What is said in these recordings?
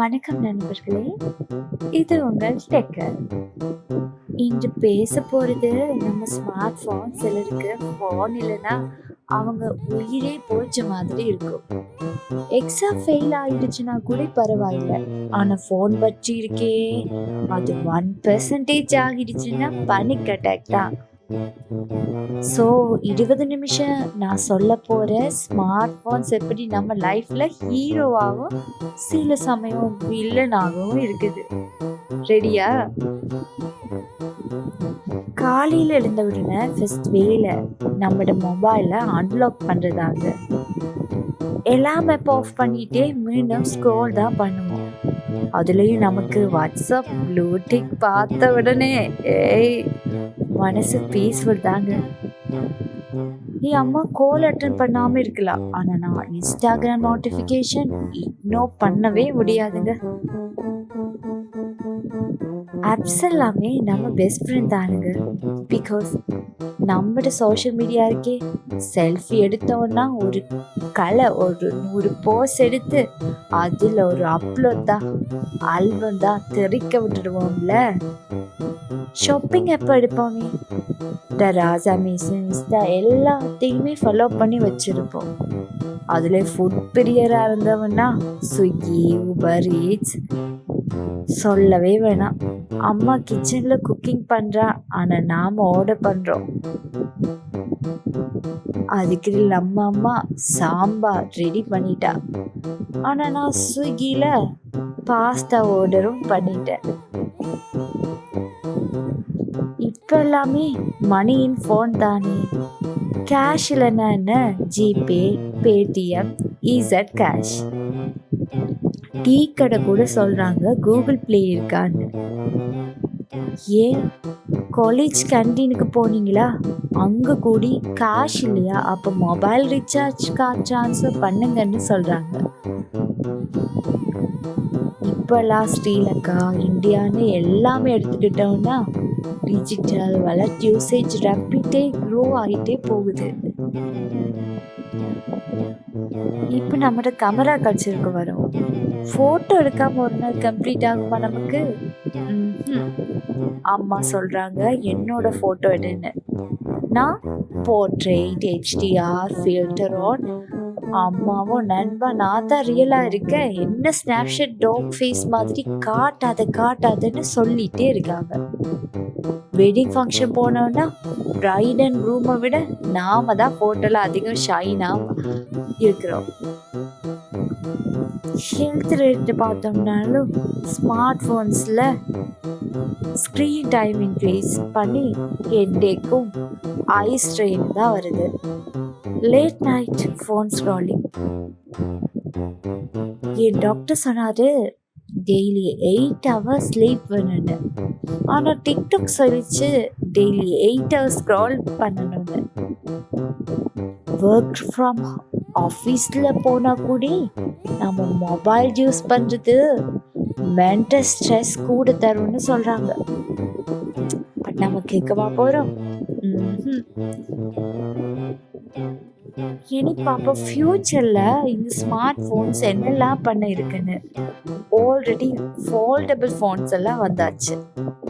வணக்கம் நண்பர்களே இது உங்கள் டெக்கர் இன்று பேச போறது நம்ம ஸ்மார்ட் ஃபோன் சிலருக்கு ஃபோன் இல்லைன்னா அவங்க உயிரே போச்ச மாதிரி இருக்கும். எக்ஸாம் ஃபெயில் ஆயிடுச்சுன்னா கூட பரவாயில்ல. ஆனால் ஃபோன் பற்றி இருக்கே அது ஒன் பெர்சன்டேஜ் ஆகிடுச்சுன்னா பனிக் அட்டாக் தான். ஸோ இருபது நிமிஷம் நான் சொல்ல போகிற ஸ்மார்ட் ஃபோன்ஸ் எப்படி நம்ம லைஃப்பில் ஹீரோவாகவும் சில சமயம் வில்லனாகவும் இருக்குது. ரெடியா காலையில் எழுந்த உடனே ஃபஸ்ட் வேலை நம்மளோட மொபைலை அன்லாக் பண்ணுறதாங்க எல்லாம் ஆப் ஆஃப் பண்ணிட்டே மீண்டும் ஸ்க்ரோல் தான் பண்ணுவோம். அதுலேயும் நமக்கு வாட்ஸ்அப் ப்ளூடிக் பார்த்த உடனே ஏய் மனசு பீஸ்ஃபுல் தாங்க என் அம்மா கால் அட்டன் பண்ணாமல் இருக்கலாம் ஆனால் நான் இன்ஸ்டாகிராம் நோட்டிஃபிகேஷன் இக்னோர் பண்ணவே முடியாதுங்க. ஆப்ஸ் எல்லாமே நம்ம பெஸ்ட் ஃப்ரெண்ட் தானுங்க. பிகாஸ் நம்மட சோஷியல் மீடியா இருக்கே செல்ஃபி எடுத்தோன்னா ஒரு கலை ஒரு நூறு போஸ் எடுத்து அதில் ஒரு அப்லோட் தான் ஆல்பம் தான் தெரிக்க விட்டுடுவோம்ல. ஷாப்பிங் எப்போ எடுப்போமே? இந்த ராஜா மீசன் இன்ஸ்டா எல்லாத்தையுமே ஃபாலோ பண்ணி வச்சுருப்போம். அதில் ஃபுட் பிரியராக இருந்தவன்னா ஸ்விக்கி உபர் ஈட்ஸ் சொல்லவே வேணாம். அம்மா கிச்சனில் குக்கிங் பண்ணுறா ஆனால் நாம் ஆர்டர் பண்ணுறோம் அதுக்கு நம்ம அம்மா சாம்பார் ரெடி பண்ணிட்டா. ஆனால் நான் ஸ்விக்கியில் பாஸ்தா ஆர்டரும் பண்ணிட்டேன். இப்போ எல்லாமே மணியின் ஃபோன் தானே. கேஷ் இல்லைன்னா என்ன? GPay Paytm Z cash tea கடை கூட சொல்கிறாங்க கூகுள் ப்ளே இருக்கான்னு. ஏன்? காலேஜ் கேன்டீனுக்கு போனீங்களா? அங்கே கூடி காஷ் இல்லையா? அப்போ மொபைல் ரீசார்ஜ் கார்டு ட்ரான்ஸ்ஃபர் பண்ணுங்கன்னு சொல்கிறாங்க இப்போல்லாம் ஸ்ரீலங்கா இந்தியான்னு எல்லாமே எடுத்துக்கிட்டோம்னா டிஜிட்டல் வளர்ச்சி யூசேஜ் ரேப்பிட்டே க்ரோ ஆகிட்டே போகுது. இப்போ நம்மளோட கேமரா கல்ச்சருக்கு வரும். ஃபோட்டோ எடுக்காம ஒரு நாள் கம்ப்ளீட் ஆகுமா நமக்கு? அம்மா சொல்றாங்க என்னோட ஃபோட்டோ எடுன்னு. நான் போர்ட்ரேட் ஹெச்டிஆர் ஃபில்டர் ஆன் அம்மாவும் நண்பா நான் தான் ரியலாக இருக்கேன். என்ன ஸ்னாப்ஷாட் டாக் ஃபேஸ் மாதிரி காட்டாத காட்டாதன்னு சொல்லிட்டே இருக்காங்க. வெட்டிங் ஃபங்க்ஷன் போனோன்னா ப்ரைட் அண்ட் ரூமை விட நாம தான் ஃபோட்டோவில் அதிகம் ஷைனாக இருக்கிறோம். ஹெல்த் ரேட்டு பார்த்தோம்னாலும் ஸ்மார்ட் ஃபோன்ஸில் ஸ்க்ரீன் டைம் இன்க்ரீஸ் பண்ணி ஹெட்டேக்கும் ஐ ஸ்ட்ரெயின் தான் வருது. லேட் நைட் ஃபோன் ஸ்க்ராலிங் என் டாக்டர் சொன்னாரு டெய்லி எயிட் ஹவர்ஸ் ஸ்லீப் வேணும்னு. ஆனால் டிக்டாக் சொல்லிச்சு டெய்லி எயிட் ஹவர்ஸ் ஸ்க்ரால் பண்ணணும்னு. ஒர்க் ஃப்ரம் ஆஃபீஸில் போனால் கூட நம்ம மொபைல் யூஸ் பண்ணுறது மென்டல் ஸ்ட்ரெஸ் கூட தரும்னு சொல்கிறாங்க பட் நம்ம கேட்கவா போகிறோம் இனி பார்ப்போம் ஃப்யூச்சரில் இந்த ஸ்மார்ட் ஃபோன்ஸ் என்னெல்லாம் பண்ண இருக்குன்னு? ஆல்ரெடி ஃபோல்டபிள் ஃபோன்ஸ் எல்லாம் வந்தாச்சு.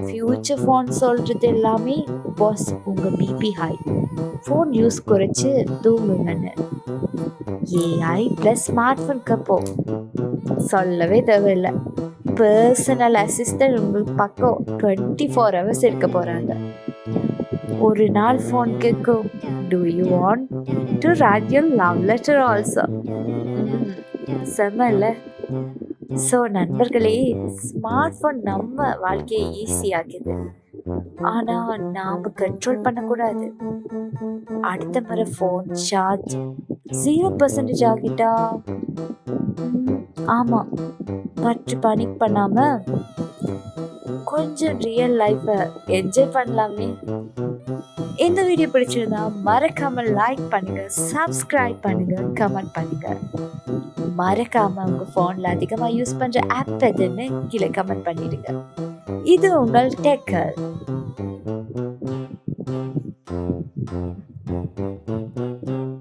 ஃப்யூச்சர் ஃபோன் சொல்கிறது எல்லாமே பாஸ் உங்கள் பிபி ஹை ஃபோன் யூஸ் குறைச்சி தூங்குங்கன்னு. ஏஐ ப்ளஸ் ஸ்மார்ட் ஃபோனுக்கு அப்போ. சொல்லவே தேவையில்லை. பர்சனல் அசிஸ்டன்ட் உங்களுக்கு பக்கம் டுவெண்ட்டி ஃபோர் ஹவர்ஸ் இருக்க போகிறாங்க ஒரு நாள் ஃபோன் கேட்கும் do you want to write your love letter also செம்ம இல்லை ஸோ நண்பர்களே ஸ்மார்ட் ஃபோன் நம்ம வாழ்க்கையை ஈஸியாக்குது ஆனால் நாம் கண்ட்ரோல் பண்ணக்கூடாது. அடுத்த முறை ஃபோன் சார்ஜ் ஜீரோ பர்சன்டேஜ் ஆகிட்டா? ஆமாம் பற்று பனிக் பண்ணாமல் கொஞ்சம் ரியல் லைஃப்பை என்ஜாய் பண்ணலாமே. இந்த வீடியோ பிடிச்சிருந்தா மறக்காம லைக் பண்ணுங்க சப்ஸ்கிரைப் பண்ணுங்க கமெண்ட் பண்ணுங்க. மறக்காம உங்க போன்ல அதிகமா யூஸ் பண்ற ஆப் எதுன்னு கீழே கமெண்ட் பண்ணிடுங்க. இது உங்கள் டெக்கர்